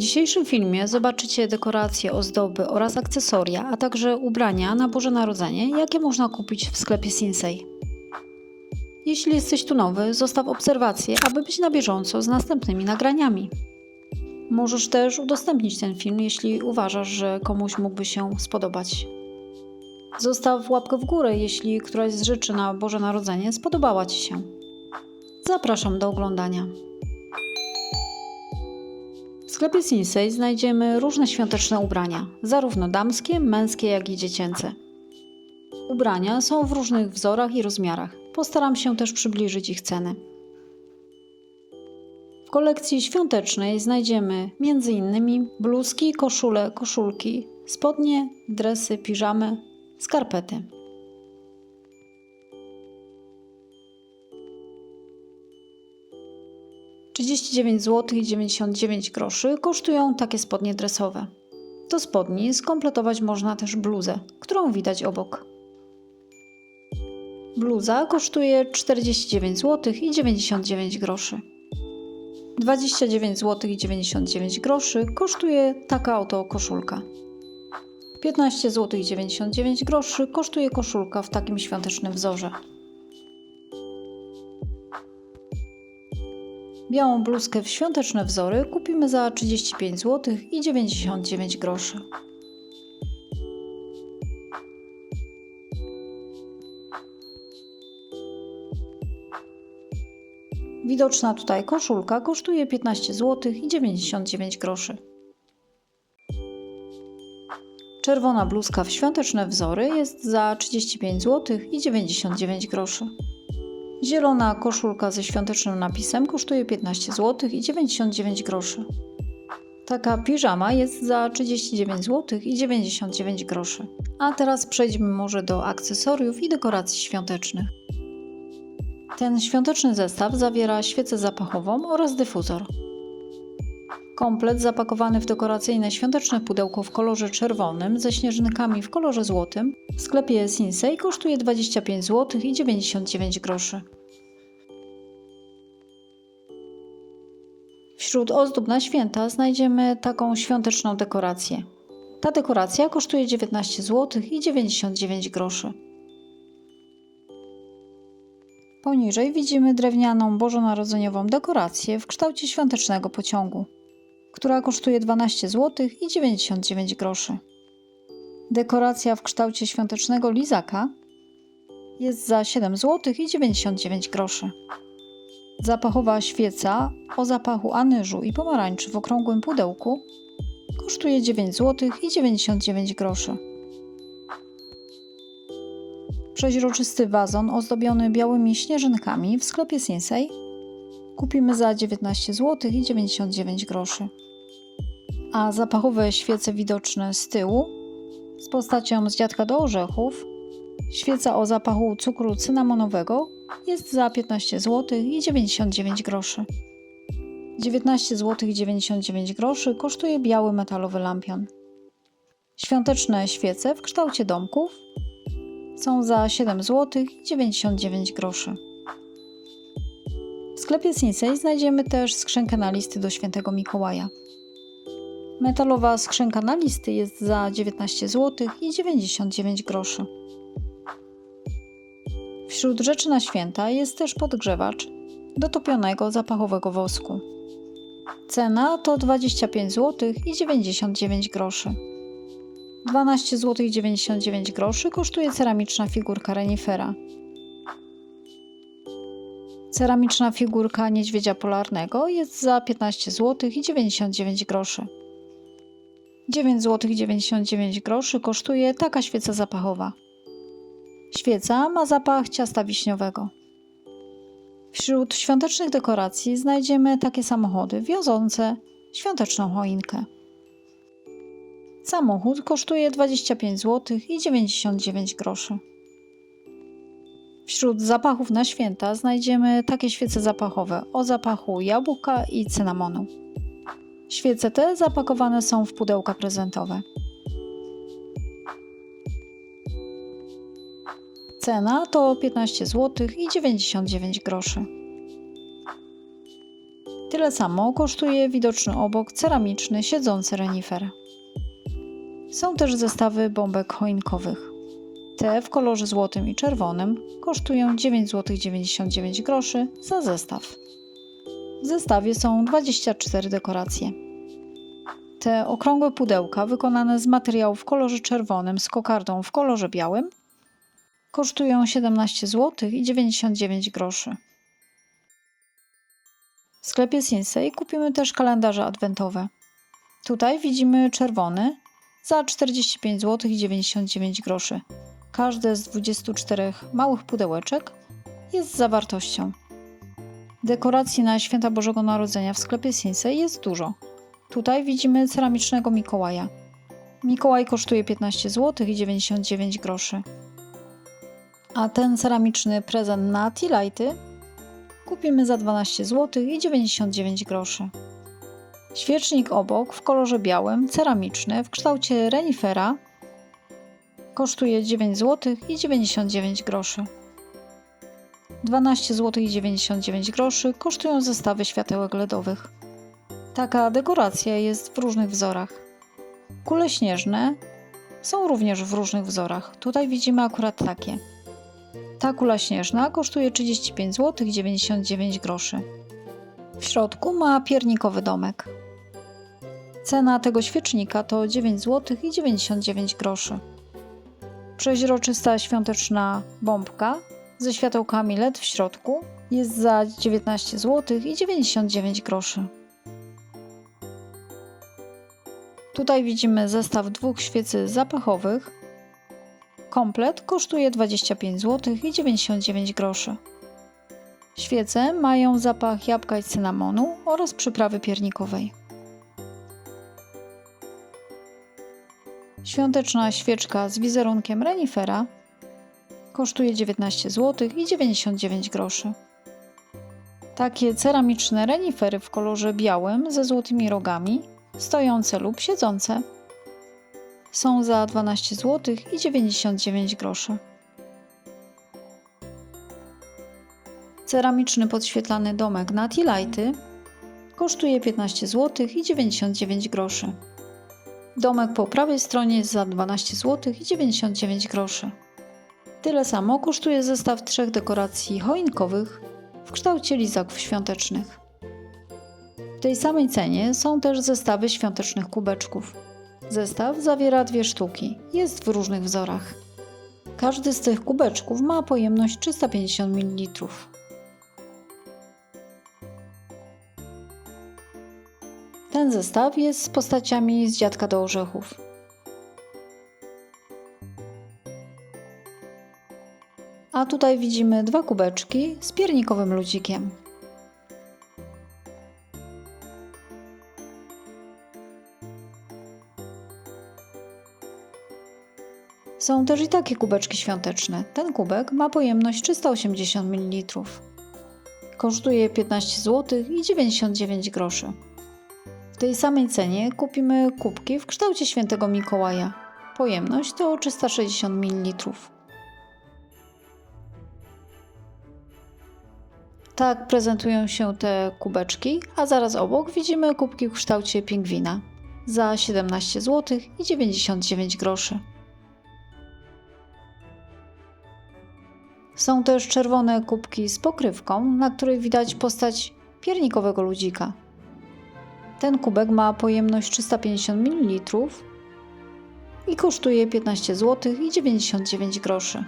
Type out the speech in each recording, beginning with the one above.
dzisiejszym filmie zobaczycie dekoracje, ozdoby oraz akcesoria, a także ubrania na Boże Narodzenie, jakie można kupić w sklepie Sinsei. Jeśli jesteś tu nowy, zostaw obserwację, aby być na bieżąco z następnymi nagraniami. Możesz też udostępnić ten film, jeśli uważasz, że komuś mógłby się spodobać. Zostaw łapkę w górę, jeśli któraś z rzeczy na Boże Narodzenie spodobała Ci się. Zapraszam do oglądania. W sklepie Sinsei znajdziemy różne świąteczne ubrania, zarówno damskie, męskie, jak i dziecięce. Ubrania są w różnych wzorach i rozmiarach. Postaram się też przybliżyć ich ceny. W kolekcji świątecznej znajdziemy m.in. bluzki, koszule, koszulki, spodnie, dresy, piżamy, skarpety. Trzydzieści zł i 99 groszy kosztują takie spodnie dresowe. Do spodni skompletować można też bluzę, którą widać obok. Bluza kosztuje 49 zł i 99 groszy. 29 zł i 99 groszy kosztuje taka oto koszulka. 15 zł i 99 groszy kosztuje koszulka w takim świątecznym wzorze. Białą bluzkę w świąteczne wzory kupimy za 35 zł i 99 groszy. Widoczna tutaj koszulka kosztuje 15 zł i 99 groszy. Czerwona bluzka w świąteczne wzory jest za 35 zł i 99 groszy. Zielona koszulka ze świątecznym napisem kosztuje 15 zł i 99 groszy. Taka piżama jest za 39 zł i 99 groszy. A teraz przejdźmy może do akcesoriów i dekoracji świątecznych. Ten świąteczny zestaw zawiera świecę zapachową oraz dyfuzor. Komplet zapakowany w dekoracyjne świąteczne pudełko w kolorze czerwonym ze śnieżykami w kolorze złotym w sklepie Sinsei kosztuje 25 zł i 99 groszy. Wśród ozdób na święta znajdziemy taką świąteczną dekorację. Ta dekoracja kosztuje 19 zł i 99 groszy. Poniżej widzimy drewnianą bożonarodzeniową dekorację w kształcie świątecznego pociągu, która kosztuje 12 zł i 99 groszy. Dekoracja w kształcie świątecznego lizaka jest za 7 zł i 99 groszy. Zapachowa świeca o zapachu anyżu i pomarańczy w okrągłym pudełku kosztuje 9 zł i 99 groszy. Przeźroczysty wazon ozdobiony białymi śnieżynkami w sklepie Sinsei kupimy za 19 zł i 99 groszy. A zapachowe świece widoczne z tyłu z postacią z dziadka do orzechów, świeca o zapachu cukru cynamonowego jest za 15 zł i 99 groszy. 19 zł i 99 groszy kosztuje biały metalowy lampion. Świąteczne świece w kształcie domków są za 7 zł i 99 groszy. Sklepie Sinsei znajdziemy też skrzynkę na listy do świętego Mikołaja. Metalowa skrzynka na listy jest za 19 zł i 99 groszy. Wśród rzeczy na święta jest też podgrzewacz do topionego zapachowego wosku. Cena to 25 zł i 99 groszy. 12 zł i 99 groszy kosztuje ceramiczna figurka renifera. Ceramiczna figurka niedźwiedzia polarnego jest za 15 zł i 99 groszy. 9 zł i 99 groszy kosztuje taka świeca zapachowa. Świeca ma zapach ciasta wiśniowego. Wśród świątecznych dekoracji znajdziemy takie samochody wiozące świąteczną choinkę. Samochód kosztuje 25 zł i 99 groszy. Wśród zapachów na święta znajdziemy takie świece zapachowe o zapachu jabłka i cynamonu. Świece te zapakowane są w pudełka prezentowe. Cena to 15 zł i 99 groszy. Tyle samo kosztuje widoczny obok ceramiczny siedzący renifer. Są też zestawy bombek choinkowych. Te w kolorze złotym i czerwonym kosztują 9 zł 99 groszy za zestaw. W zestawie są 24 dekoracje. Te okrągłe pudełka wykonane z materiału w kolorze czerwonym z kokardą w kolorze białym kosztują 17 zł i 99 groszy. W sklepie Sinsei kupimy też kalendarze adwentowe. Tutaj widzimy czerwony za 45 zł i 99 groszy. Każde z 24 małych pudełeczek jest z zawartością. Dekoracji na święta Bożego Narodzenia w sklepie Sinsei jest dużo. Tutaj widzimy ceramicznego Mikołaja. Mikołaj kosztuje 15 zł i 99 groszy. A ten ceramiczny prezent na T-Lighty kupimy za 12 zł i 99 groszy. Świecznik obok w kolorze białym, ceramiczny, w kształcie renifera kosztuje 9 zł i 99 groszy. 12 zł i 99 groszy kosztują zestawy światełek LEDowych. Taka dekoracja jest w różnych wzorach. Kule śnieżne są również w różnych wzorach. Tutaj widzimy akurat takie. Ta kula śnieżna kosztuje 35 zł i 99 groszy. W środku ma piernikowy domek. Cena tego świecznika to 9 zł i 99 groszy. Przeźroczysta świąteczna bombka ze światełkami LED w środku jest za 19 zł i 99 groszy. Tutaj widzimy zestaw dwóch świecy zapachowych. Komplet kosztuje 25 zł i 99 groszy. Świece mają zapach jabłka i cynamonu oraz przyprawy piernikowej. Świąteczna świeczka z wizerunkiem renifera kosztuje 19 zł i 99 groszy. Takie ceramiczne renifery w kolorze białym ze złotymi rogami, stojące lub siedzące, są za 12 zł i 99 groszy. Ceramiczny podświetlany domek na T-Lighty kosztuje 15 zł i 99 groszy. Domek po prawej stronie za 12 zł i 99 groszy. Tyle samo kosztuje zestaw trzech dekoracji choinkowych w kształcie lizaków świątecznych. W tej samej cenie są też zestawy świątecznych kubeczków. Zestaw zawiera dwie sztuki, jest w różnych wzorach. Każdy z tych kubeczków ma pojemność 350 ml. Ten zestaw jest z postaciami z dziadka do orzechów. A tutaj widzimy dwa kubeczki z piernikowym ludzikiem. Są też i takie kubeczki świąteczne. Ten kubek ma pojemność 380 ml. Kosztuje 15 zł i 99 groszy. Tej samej cenie kupimy kubki w kształcie świętego Mikołaja. Pojemność to 360 ml. Tak prezentują się te kubeczki, a zaraz obok widzimy kubki w kształcie pingwina za 17 zł i 99 groszy. Są też czerwone kubki z pokrywką, na której widać postać piernikowego ludzika. Ten kubek ma pojemność 350 ml i kosztuje 15 zł i 99 groszy.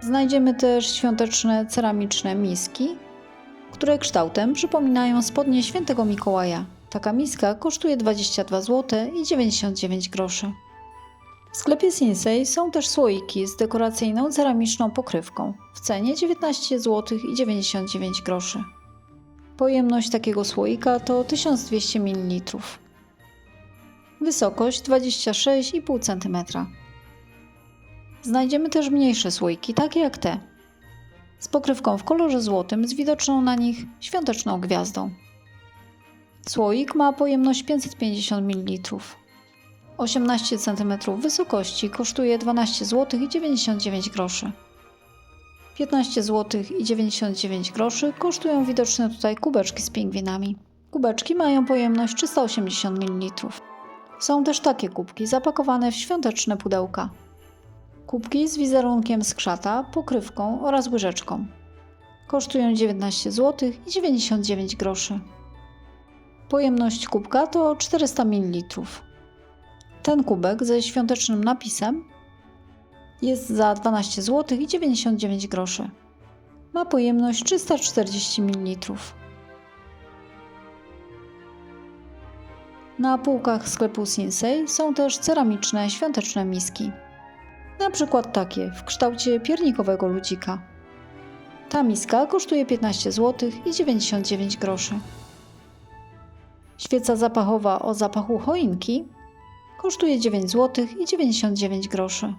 Znajdziemy też świąteczne ceramiczne miski, które kształtem przypominają spodnie świętego Mikołaja. Taka miska kosztuje 22 zł i 99 groszy. W sklepie Sinsei są też słoiki z dekoracyjną ceramiczną pokrywką w cenie 19 zł i 99 groszy. Pojemność takiego słoika to 1200 ml. Wysokość 26,5 cm. Znajdziemy też mniejsze słoiki, takie jak te, z pokrywką w kolorze złotym z widoczną na nich świąteczną gwiazdą. Słoik ma pojemność 550 ml. 18 cm wysokości kosztuje 12 zł i 99 groszy. 15 zł i 99 groszy kosztują widoczne tutaj kubeczki z pingwinami. Kubeczki mają pojemność 380 ml. Są też takie kubki zapakowane w świąteczne pudełka. Kubki z wizerunkiem skrzata, pokrywką oraz łyżeczką. Kosztują 19 zł i 99 groszy. Pojemność kubka to 400 ml. Ten kubek ze świątecznym napisem jest za 12 zł i 99 groszy. Ma pojemność 340 ml. Na półkach sklepu Sinsei są też ceramiczne świąteczne miski. Na przykład takie w kształcie piernikowego ludzika. Ta miska kosztuje 15 zł i 99 groszy. Świeca zapachowa o zapachu choinki kosztuje 9 zł i 99 groszy.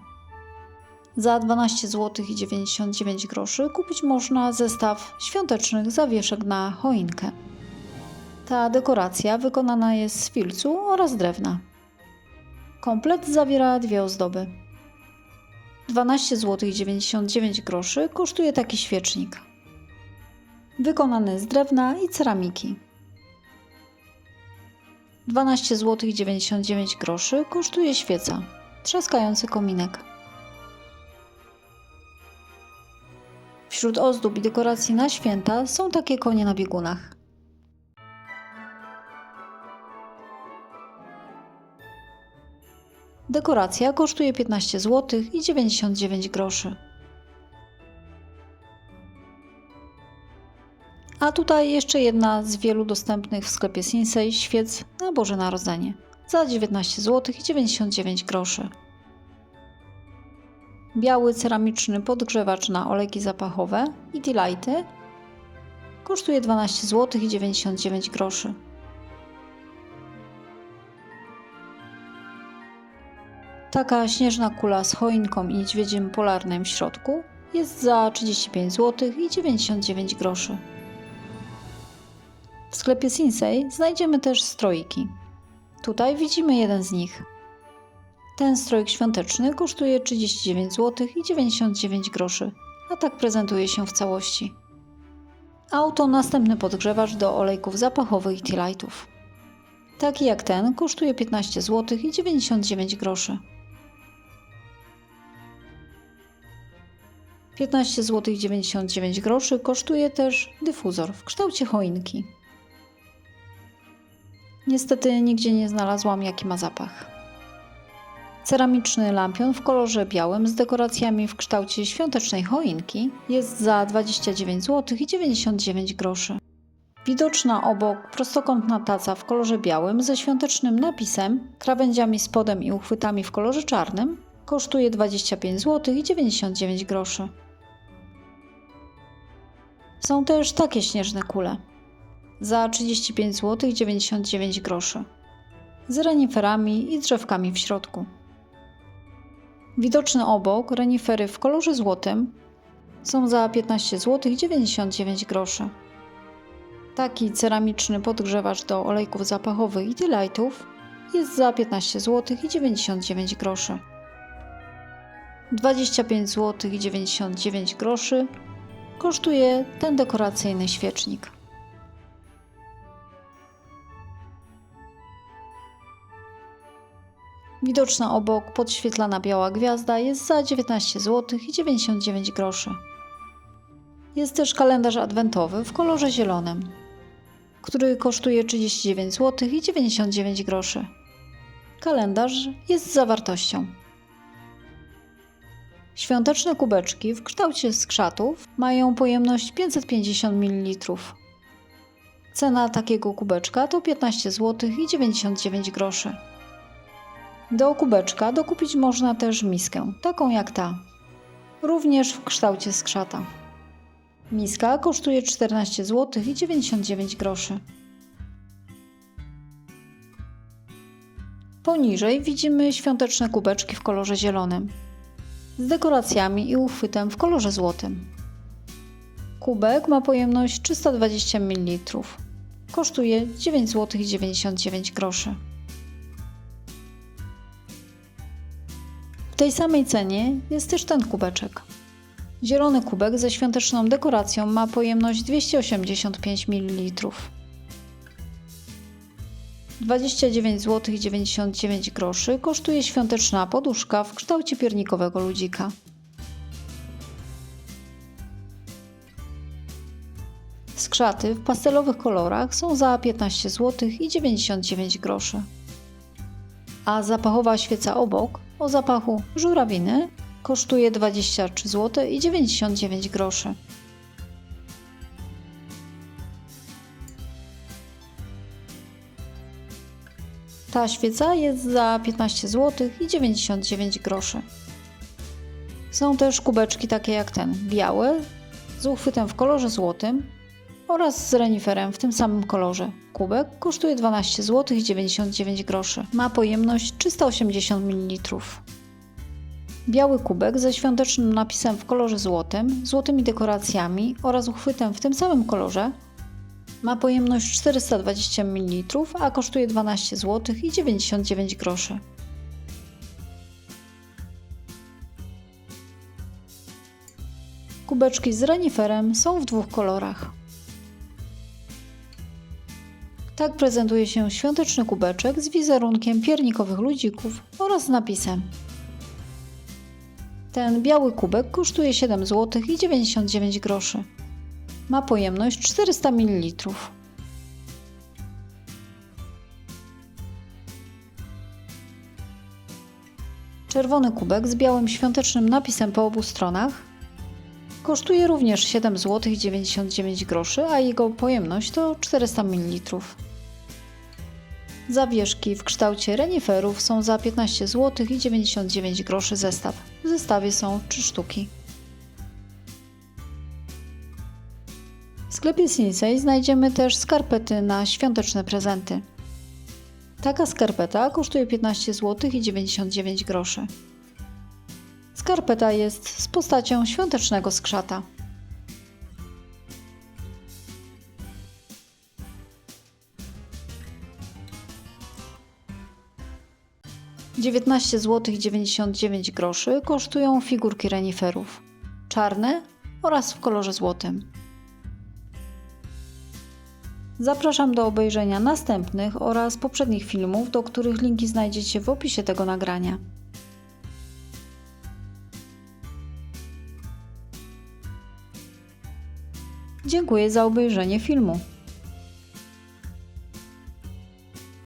Za 12 zł i 99 groszy kupić można zestaw świątecznych zawieszek na choinkę. Ta dekoracja wykonana jest z filcu oraz drewna. Komplet zawiera dwie ozdoby. 12 zł i 99 groszy kosztuje taki świecznik. Wykonany z drewna i ceramiki. 12 zł i 99 groszy kosztuje świeca, trzaskający kominek. Wśród ozdób i dekoracji na święta są takie konie na biegunach. Dekoracja kosztuje 15 zł i 99 groszy. A tutaj jeszcze jedna z wielu dostępnych w sklepie Sinsei świec na Boże Narodzenie za 19 zł i 99 groszy. Biały ceramiczny podgrzewacz na olejki zapachowe i delighty kosztuje 12 zł i 99 groszy. Taka śnieżna kula z choinką i niedźwiedziem polarnym w środku jest za 35 zł i 99 groszy. W sklepie Sinsei znajdziemy też stroiki. Tutaj widzimy jeden z nich. Ten strojk świąteczny kosztuje 39 zł i 99 groszy, a tak prezentuje się w całości. A oto następny podgrzewacz do olejków zapachowych i tea-lightów. Taki jak ten kosztuje 15 zł i 99 groszy. 15 zł i 99 groszy kosztuje też dyfuzor w kształcie choinki. Niestety nigdzie nie znalazłam jaki ma zapach. Ceramiczny lampion w kolorze białym z dekoracjami w kształcie świątecznej choinki jest za 29 zł i 99 groszy. Widoczna obok prostokątna taca w kolorze białym ze świątecznym napisem, krawędziami spodem i uchwytami w kolorze czarnym kosztuje 25 zł i 99 groszy. Są też takie śnieżne kule za 35 zł i 99 groszy z reniferami i drzewkami w środku. Widoczne obok renifery w kolorze złotym są za 15 zł i 99 groszy. Taki ceramiczny podgrzewacz do olejków zapachowych i delightów jest za 15 zł i 99 groszy. 25 zł i 99 groszy kosztuje ten dekoracyjny świecznik. Widoczna obok podświetlana biała gwiazda jest za 19 zł i 99 groszy. Jest też kalendarz adwentowy w kolorze zielonym, który kosztuje 39 zł i 99 groszy. Kalendarz jest z zawartością. Świąteczne kubeczki w kształcie skrzatów mają pojemność 550 ml. Cena takiego kubeczka to 15 zł i 99 groszy. Do kubeczka dokupić można też miskę, taką jak ta, również w kształcie skrzata. Miska kosztuje 14 zł i 99 groszy. Poniżej widzimy świąteczne kubeczki w kolorze zielonym z dekoracjami i uchwytem w kolorze złotym. Kubek ma pojemność 320 ml. Kosztuje 9 zł i 99 groszy. Tej samej cenie jest też ten kubeczek. Zielony kubek ze świąteczną dekoracją ma pojemność 285 ml. 29 zł 99 groszy kosztuje świąteczna poduszka w kształcie piernikowego ludzika. Skrzaty w pastelowych kolorach są za 15 zł i 99 groszy. A zapachowa świeca obok o zapachu żurawiny kosztuje 23 zł i 99 groszy. Ta świeca jest za 15 zł i 99 groszy. Są też kubeczki takie jak ten, białe, z uchwytem w kolorze złotym oraz z reniferem w tym samym kolorze. Kubek kosztuje 12 zł i 99 groszy. Ma pojemność 380 ml. Biały kubek ze świątecznym napisem w kolorze złotym, złotymi dekoracjami oraz uchwytem w tym samym kolorze ma pojemność 420 ml, a kosztuje 12 zł i 99 groszy. Kubeczki z reniferem są w dwóch kolorach. Tak prezentuje się świąteczny kubeczek z wizerunkiem piernikowych ludzików oraz napisem. Ten biały kubek kosztuje 7 zł i 99 groszy. Ma pojemność 400 ml. Czerwony kubek z białym świątecznym napisem po obu stronach kosztuje również 7 zł i 99 groszy, a jego pojemność to 400 ml. Zawieszki w kształcie reniferów są za 15 zł i 99 groszy zestaw. W zestawie są 3 sztuki. W sklepie Sinsei znajdziemy też skarpety na świąteczne prezenty. Taka skarpeta kosztuje 15 zł i 99 groszy. Skarpeta jest z postacią świątecznego skrzata. Dziewiętnaście zł 99 groszy kosztują figurki reniferów. Czarne oraz w kolorze złotym. Zapraszam do obejrzenia następnych oraz poprzednich filmów, do których linki znajdziecie w opisie tego nagrania. Dziękuję za obejrzenie filmu.